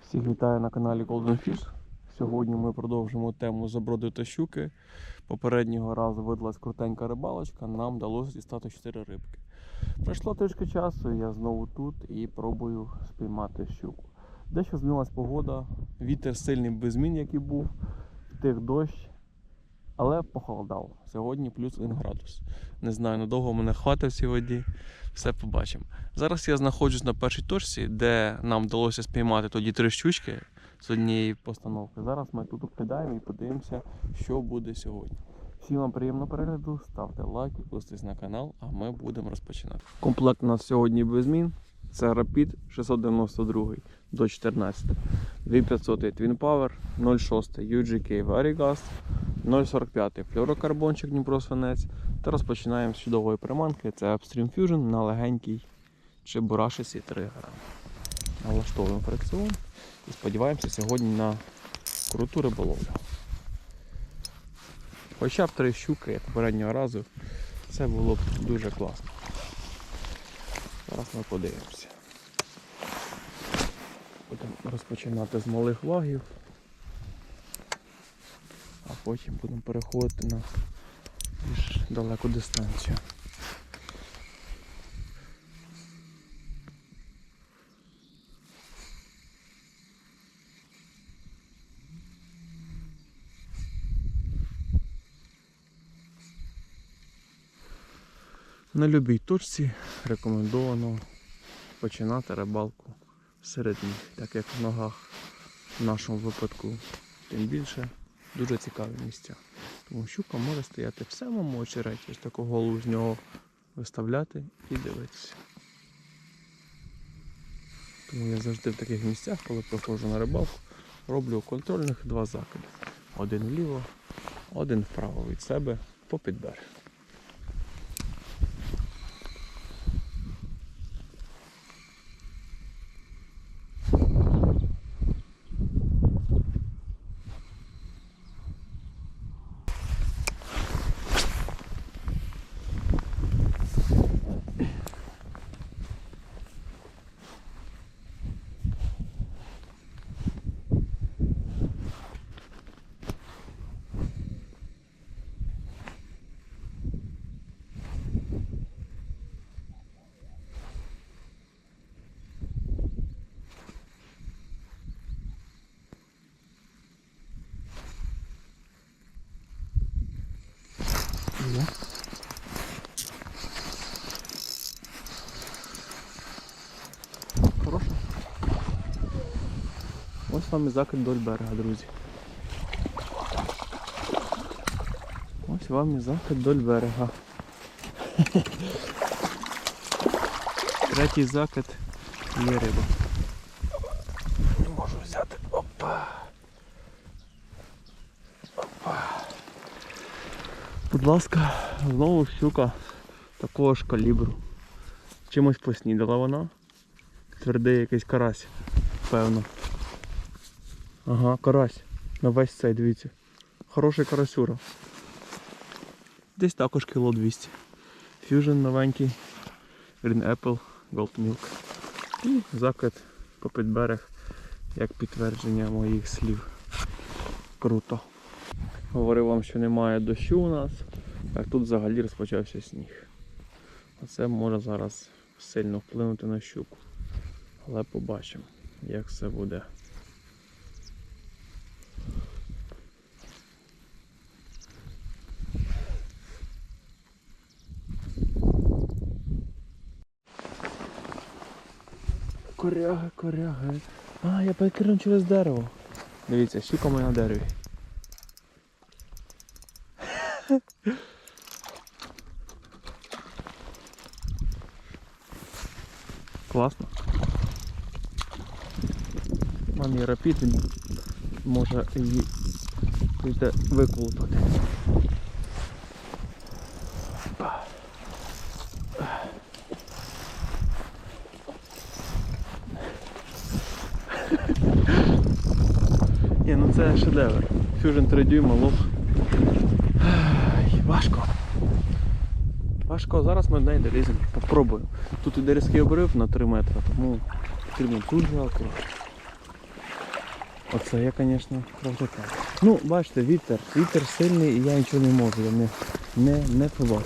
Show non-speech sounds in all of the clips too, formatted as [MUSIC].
Всіх вітаю на каналі Golden Fish. Сьогодні ми продовжимо тему заброди та щуки. Попереднього разу видалась крутенька рибалочка, нам вдалося дістати 4 рибки. Пройшло трішки часу, я знову тут і пробую спіймати щуку. Дещо змінилась погода, вітер сильний без змін, який був, втих дощ, але похолодало. Сьогодні плюс 1 градус. Не знаю, надовго мене хватить воді. Все побачимо. Зараз я знаходжусь на першій точці, де нам вдалося спіймати тоді три щучки з однієї постановки. Зараз ми тут обкидаємо і подивимося, що буде сьогодні. Всім вам приємного перегляду, ставте лайк, підписуйтесь на канал, а ми будемо розпочинати. Комплект у нас сьогодні без змін. Це Rapid 692 до 14, 2500 Twin Power, 06 UGK Varigas, 0,45 флюорокарбончик Дніпро Свинець. Та розпочинаємо з чудової приманки. Це Upstream Fusion на легенький чебурашиці 3 грами. Налаштовуємо фрикціон і сподіваємося сьогодні на круту риболовлю. Хоча б три щуки, як попереднього разу, це було б дуже класно. Зараз ми подивимося. Будемо розпочинати з малих лагів, а потім будемо переходити на більш далеку дистанцію. На любій точці рекомендовано починати рибалку серед ніг, так як в ногах в нашому випадку тим більше дуже цікаві місця. Тому щука може стояти в самому очереті, ось таку голову з нього виставляти і дивитися. Тому я завжди в таких місцях, коли приходжу на рибалку, роблю контрольних два закиди. Один вліво, один вправо від себе по підберегу. Є. Хорошо. Ось вам і закид вдоль берега, друзі. Ось вам і закид вдоль берега. [LAUGHS] Третій закид є риба. Не можу взяти. Опа. Будь ласка, знову щука такого ж калібру. Чимось поснідала вона. Твердий якийсь карась, певно. Ага, карась. На весь цей, дивіться. Хороший карасюра. Десь також кіло 200. Fusion новенький. Green Apple, Gold Milk. І закид по підберег, як підтвердження моїх слів. Круто. Говорив вам, що немає дощу у нас, так тут взагалі розпочався сніг. Оце може зараз сильно вплинути на щуку. Але побачимо, як все буде. Коряги, коряги. А, я перекинув через дерево. Дивіться, щука моя на дереві. [LAUGHS] Класно. Є рапід, може її виколупати. Це шедевр. Fusion 3 дюйма. Ай, Важко. Важко, зараз ми в неї доліземо. Спробую. Тут іде різкий обрив на 3 метри, тому потрібно дуже акуратно. Оце я, звісно, провтикав. Ну, бачите, вітер. Вітер сильний і я нічого не можу, я не, не, не добре.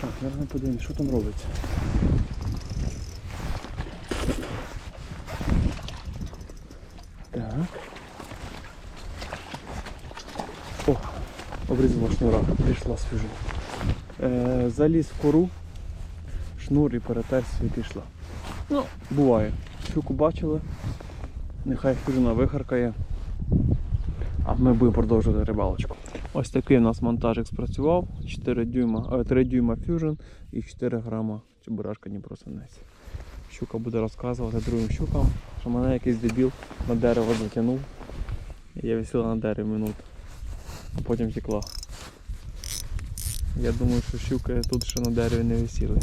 Так, зараз подивимось, що там робиться. Так. О, обрізала шнура, пішла свіжу. Е, заліз в кору, шнур і перетерся і пішла. Ну, буває. Щуку бачили. Нехай фюжина вихаркає. А ми будемо продовжувати рибалочку. Ось такий у нас монтажик спрацював. 4 дюйма, е, 3 дюйма фюжин і 4 грама чебурашка Дніпросинець. Щука буде розказувати другим щукам, що мене якийсь дебіл на дерево затягнув. Я висіла на дереві минут. А потім втекла. Я думаю, що щуки тут ще на дереві не висіли.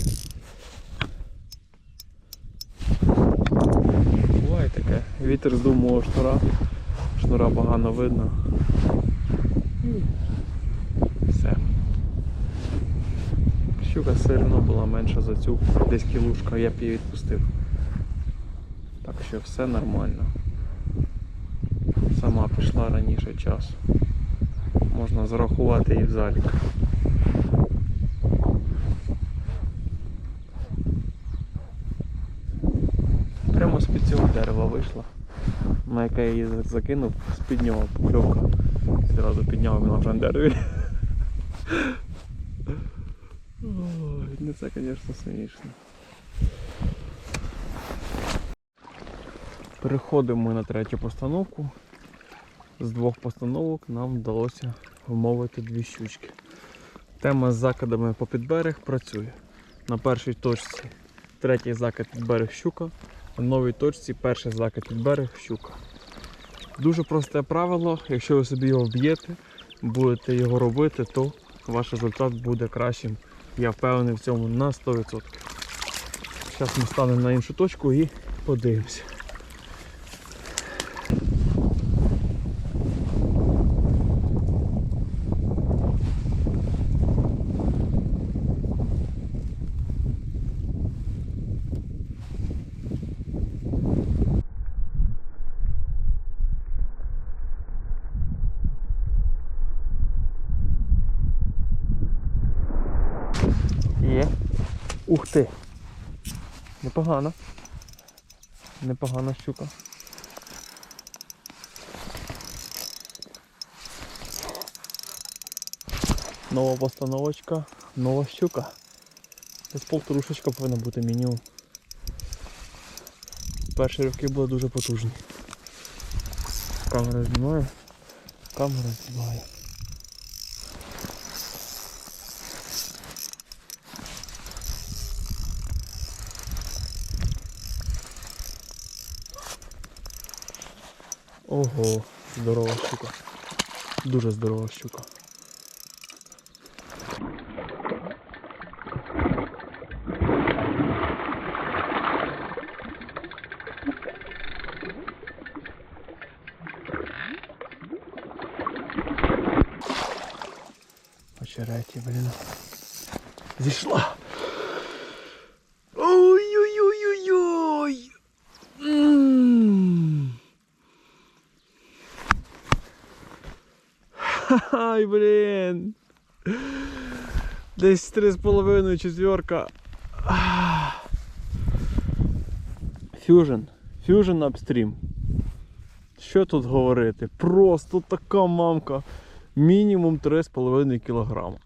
Буває таке. Вітер мого шнура. Шнура погано видно. І Все. Щука все одно була менша за цю. Десь кілушка, я б її відпустив. Так що все нормально. Сама пішла раніше часу. Можна зарахувати її в залік. Прямо з-під цього дерева вийшла, на яке я її закинув, з-під нього покльовка. Зразу підняв вже на дереві. Це, звісно, смішно. Переходимо на третю постановку. З двох постановок нам вдалося вмовити дві щучки. Тема з закидами по підберег працює. На першій точці третій закид під берег щука, а на новій точці перший закид під берег щука. Дуже просте правило, якщо ви собі його вб'єте, будете його робити, то ваш результат буде кращим. Я впевнений в цьому на 100%. Зараз ми станемо на іншу точку і подивимося. Ух ти. Непогано. Непогана щука. Нова постановочка, нова щука. Десь полторушечка повинна бути мінімум. Перші ривки були дуже потужні. Камера знімає. Камера знімає. Ого, здорова щука. Дуже здорова щука. Очереті, блін. Зійшла. Ой-ой-ой-ой-ой. М. Ай, блін. Десь три з половиною четверка. Fusion. Fusion Upstream. Що тут говорити? Просто така мамка. Мінімум 3,5 кг.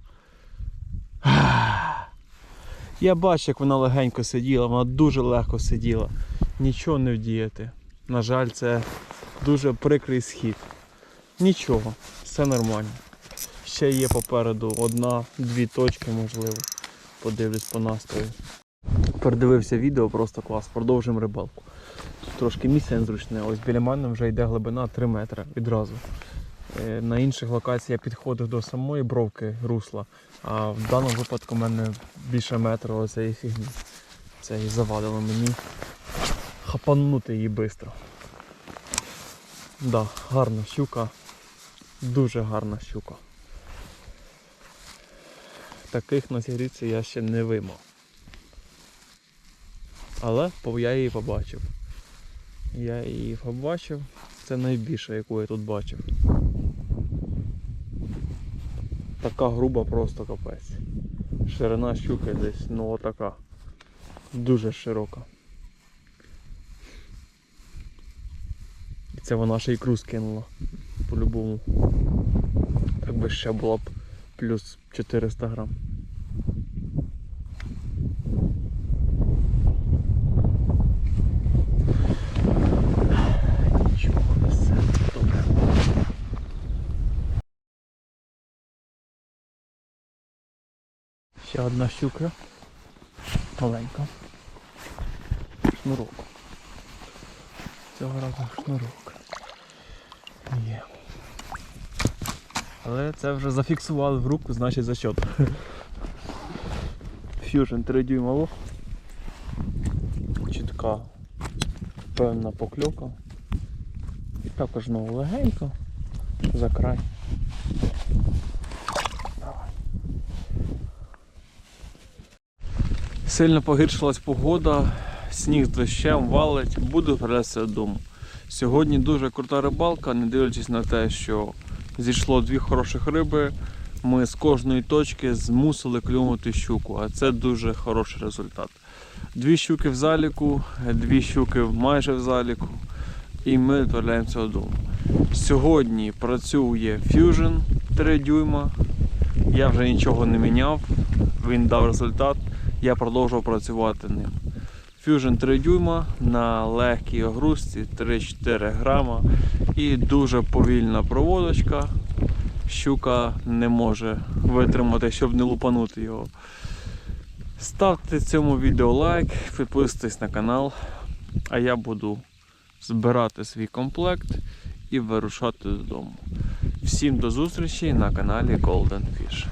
Я бачу, як вона легенько сиділа, вона дуже легко сиділа. Нічого не вдіяти. На жаль, це дуже прикрий схід. Нічого, все нормально. Ще є попереду одна-дві точки, можливо. Подивлюсь по настрою. Передивився відео, просто клас. Продовжуємо рибалку. Тут трошки місце незручне. Ось біля мене вже йде глибина 3 метри відразу. Е, На інших локаціях я підходив до самої бровки русла, а в даному випадку в мене більше метра оцеї фігні. Це і завадило мені хапанути її швидко. Да, гарна щука. Дуже гарна щука. Таких на сігріці я ще не вимав. Але я її побачив. Я її побачив. Це найбільше, яку я тут бачив. Така груба просто капець. Ширина щуки десь, ну отака. Дуже широка. І це вона ще ікру скинула. По-любому. Так би ще було б плюс 400 грам. Ще одна щука. Маленька. Шнурок. Цього разу шнурок. Є. Але це вже зафіксували в руку, значить зачет. Fusion 3 дюймово. Чітка певна покльовка. І також знову легенько за край. Сильно погіршилась погода, сніг з дощем валить, буду перевезти додому. Сьогодні дуже крута рибалка, не дивлячись на те, що зійшло дві хороших риби. Ми з кожної точки змусили клюнути щуку, а це дуже хороший результат. Дві щуки в заліку, дві щуки майже в заліку, і ми відправляємося додому. Сьогодні працює Fusion 3 дюйма. Я вже нічого не міняв, він дав результат, я продовжував працювати ним. Fusion 3 дюйма на легкій огрузці 3-4 грама і дуже повільна проводочка. Щука не може витримати, щоб не лупанути його. Ставте цьому відео лайк, підписуйтесь на канал, а я буду збирати свій комплект і вирушати додому. Всім до зустрічі на каналі Golden Fish.